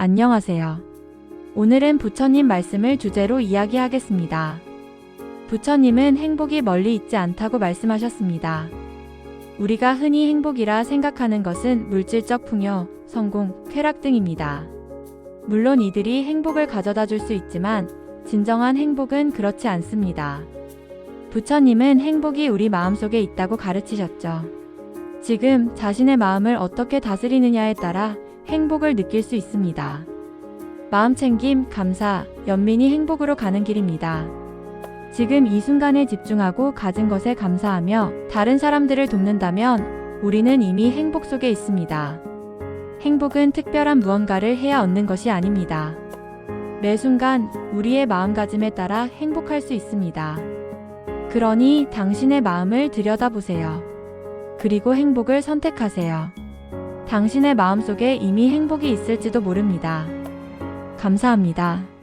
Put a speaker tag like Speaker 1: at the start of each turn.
Speaker 1: 안녕하세요. 오늘은 부처님 말씀을 주제로 이야기하겠습니다. 부처님은 행복이 멀리 있지 않다고 말씀하셨습니다. 우리가 흔히 행복이라 생각하는 것은 물질적 풍요, 성공, 쾌락 등입니다. 물론 이들이 행복을 가져다 줄 수 있지만 진정한 행복은 그렇지 않습니다. 부처님은 행복이 우리 마음속에 있다고 가르치셨죠. 지금 자신의 마음을 어떻게 다스리느냐에 따라 행복을 느낄 수 있습니다. 마음 챙김, 감사, 연민이 행복으로 가는 길입니다. 지금 이 순간에 집중하고 가진 것에 감사하며 다른 사람들을 돕는다면 우리는 이미 행복 속에 있습니다. 행복은 특별한 무언가를 해야 얻는 것이 아닙니다. 매 순간 우리의 마음가짐에 따라 행복할 수 있습니다. 그러니 당신의 마음을 들여다보세요. 그리고 행복을 선택하세요. 당신의 마음속에 이미 행복이 있을지도 모릅니다. 감사합니다.